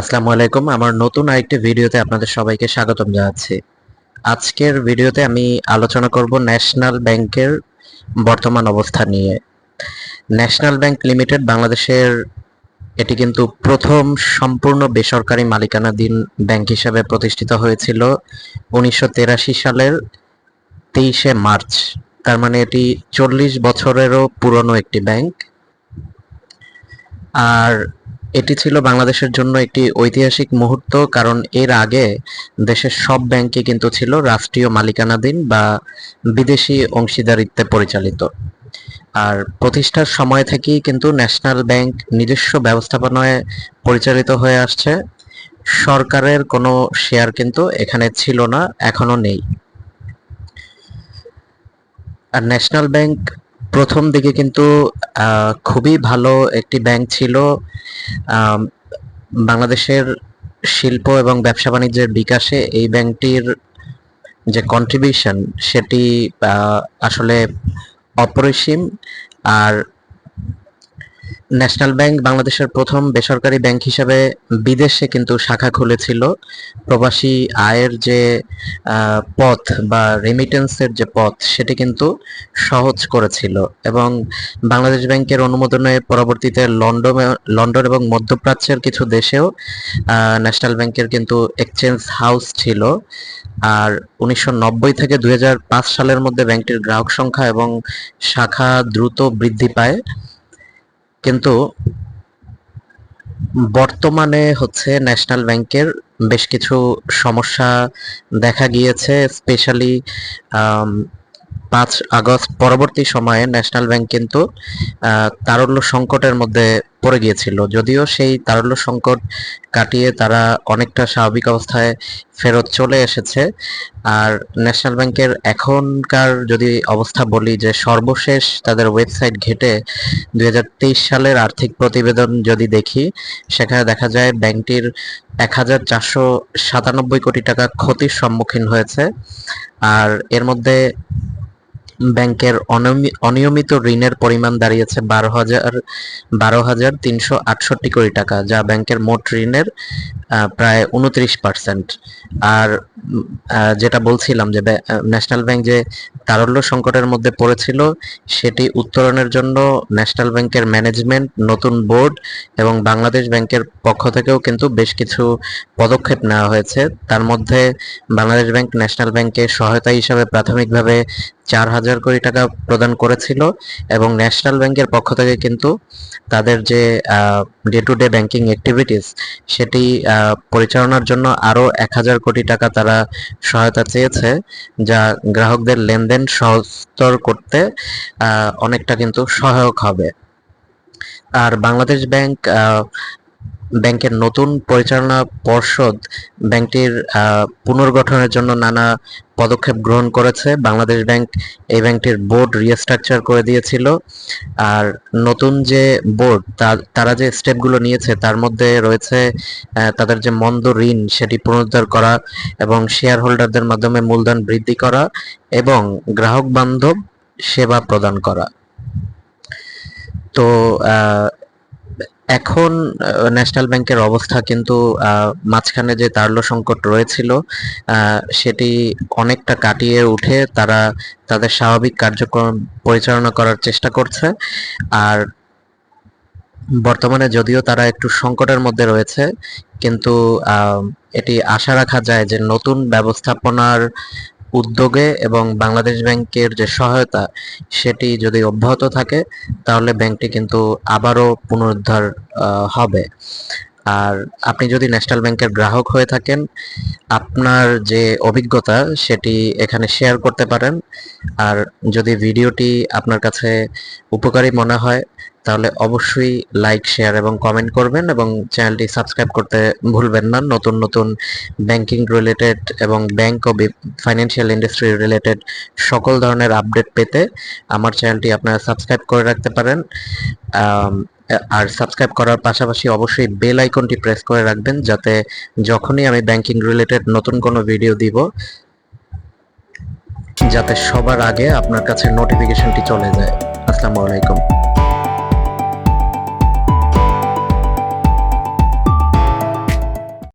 আসসালামু আলাইকুম। আমার নতুন আরেকটি ভিডিওতে আপনাদের সবাইকে স্বাগতম জানাচ্ছি। আজকের ভিডিওতে আমি আলোচনা করব ন্যাশনাল ব্যাংকের বর্তমান অবস্থা নিয়ে। ন্যাশনাল ব্যাংক লিমিটেড বাংলাদেশের এটি কিন্তু প্রথম সম্পূর্ণ বেসরকারি মালিকানাধীন ব্যাংক হিসেবে প্রতিষ্ঠিত হয়েছিল উনিশশো সালের তেইশে মার্চ। তার মানে এটি চল্লিশ বছরেরও পুরনো একটি ব্যাংক। আর এটি ছিল বাংলাদেশের জন্য একটি ঐতিহাসিক মুহূর্ত, কারণ এর আগে দেশের সব ব্যাংকই কিন্তু ছিল রাষ্ট্রীয় মালিকানাধীন বা বিদেশি অংশীদারিত্বে পরিচালিত। আর প্রতিষ্ঠার সময় থেকেই কিন্তু ন্যাশনাল ব্যাংক নিজস্ব ব্যবস্থাপনায় পরিচালিত হয়ে আসছে। সরকারের কোনো শেয়ার কিন্তু এখানে ছিল না এখনও নেই। আর ন্যাশনাল ব্যাংক প্রথম দিকে কিন্তু খুবই ভালো একটি ব্যাংক ছিল। বাংলাদেশের শিল্প এবং ব্যবসা বাণিজ্যের বিকাশে এই ব্যাংকটির যে কন্ট্রিবিউশন সেটি আসলে অপরিসীম। আর ন্যাশনাল ব্যাংক বাংলাদেশের প্রথম বেসরকারি ব্যাংক হিসাবে বিদেশে কিন্তু শাখা খুলেছিল। প্রবাসী আয়ের যে পথ বা রেমিটেন্সের যে পথ, সেটি কিন্তু সহজ করেছিল এবং বাংলাদেশ ব্যাংকের অনুমোদনে পরবর্তীতে লন্ডন লন্ডন এবং মধ্যপ্রাচ্যের কিছু দেশেও ন্যাশনাল ব্যাংকের কিন্তু এক্সচেঞ্জ হাউস ছিল। আর উনিশশো নব্বই থেকে দুই হাজার পাঁচ সালের মধ্যে ব্যাংকটির গ্রাহক সংখ্যা এবং শাখা দ্রুত বৃদ্ধি পায়। কিন্তু বর্তমানে হচ্ছে ন্যাশনাল ব্যাংকের বেশ কিছু সমস্যা দেখা গিয়েছে, স্পেশালি পাঁচ আগস্ট পরবর্তী সময়ে ন্যাশনাল ব্যাংক কিন্তু তারল্য সংকটের মধ্যে পড়ে গিয়েছিল। যদিও সেই তারল্য সংকট কাটিয়ে তারা অনেকটা স্বাভাবিক অবস্থায় ফেরত চলে এসেছে। আর ন্যাশনাল ব্যাংকের এখনকার যদি অবস্থা বলি যে সর্বশেষ তাদের ওয়েবসাইট ঘেটে দুই হাজার তেইশ সালের আর্থিক প্রতিবেদন যদি দেখি, সেখানে দেখা যায় ব্যাংকটির এক হাজার চারশো সাতানব্বই কোটি টাকা ক্ষতির সম্মুখীন হয়েছে। আর এর মধ্যে ব্যাংকের অনিয়মি- অনিয়মিত ঋণের পরিমাণ দাঁড়িয়েছে বারো হাজার বারো হাজার তিনশো আটষট্টি কোটি টাকা, যা ব্যাংকের মোট ঋণের প্রায় উনত্রিশ পার্সেন্ট। আর যেটা বলছিলাম যে ন্যাশনাল ব্যাংক যে তারল্য সংকটের মধ্যে পড়েছিল, সেটি উত্তরণের জন্য ন্যাশনাল ব্যাংকের ম্যানেজমেন্ট, নতুন বোর্ড এবং বাংলাদেশ ব্যাংকের পক্ষ থেকেও কিন্তু বেশ কিছু পদক্ষেপ নেওয়া হয়েছে। তার মধ্যে বাংলাদেশ ব্যাংক ন্যাশনাল ব্যাংকে সহায়তা হিসাবে প্রাথমিকভাবে চার হাজার কোটি টাকা প্রদান করেছিল এবং ন্যাশনাল ব্যাংকের পক্ষ থেকে কিন্তু তাদের যে day to day banking activities সেটি পরিচালনার জন্য আরও এক হাজার কোটি টাকা তারা সহায়তা চেয়েছে, যা গ্রাহকদের লেনদেন সহজতর করতে অনেকটা কিন্তু সহায়ক হবে। আর বাংলাদেশ ব্যাংক ব্যাংকের নতুন পরিচালনা পর্ষদ ব্যাংকটির পুনর্গঠনের জন্য নানা পদক্ষেপ গ্রহণ করেছে। বাংলাদেশ ব্যাংক এই ব্যাংকটির বোর্ড রিস্ট্রাকচার করে দিয়েছিল। আর নতুন যে বোর্ড তারা যে স্টেপগুলো নিয়েছে, তার মধ্যে রয়েছে তাদের যে মন্দ ঋণ, সেটি পুনরুদ্ধার করা এবং শেয়ার হোল্ডারদের মাধ্যমে মূলধন বৃদ্ধি করা এবং গ্রাহক বান্ধব সেবা প্রদান করা। তো এখন ন্যাশনাল ব্যাংকের অবস্থা কিন্তু মাঝখানে যে তারল্য সংকট রয়েছিল সেটি অনেকটা কাটিয়ে উঠে তারা তাদের স্বাভাবিক কার্যক্রম পরিচালনা করার চেষ্টা করছে। আর বর্তমানে যদিও তারা একটু সংকটের মধ্যে রয়েছে, কিন্তু এটি আশা রাখা যায় যে নতুন ব্যবস্থাপনার উদ্যোগে এবং বাংলাদেশ ব্যাংকের যে সহায়তা, সেটি যদি অব্যাহত থাকে, তাহলে ব্যাংকটি কিন্তু আবারও পুনরুদ্ধার হবে। আর আপনি যদি ন্যাশনাল ব্যাংকের গ্রাহক হয়ে থাকেন, আপনার যে অভিজ্ঞতা সেটি এখানে শেয়ার করতে পারেন। আর যদি ভিডিওটি আপনার কাছে উপকারী মনে হয়, তাহলে অবশ্যই লাইক শেয়ার এবং কমেন্ট করবেন এবং চ্যানেলটি সাবস্ক্রাইব করতে ভুলবেন না। নতুন নতুন ব্যাংকিং রিলেটেড এবং ব্যাংক ও ফাইন্যান্সিয়াল ইন্ডাস্ট্রি রিলেটেড সকল ধরনের আপডেট পেতে আমার চ্যানেলটি আপনারা সাবস্ক্রাইব করে রাখতে পারেন। আর সাবস্ক্রাইব করার পাশাপাশি অবশ্যই বেল আইকনটি প্রেস করে রাখবেন, যাতে যখনই আমি ব্যাংকিং রিলেটেড নতুন কোনো ভিডিও দিব, যাতে সবার আগে আপনার কাছে নোটিফিকেশনটি চলে যায়। আসসালামু আলাইকুম।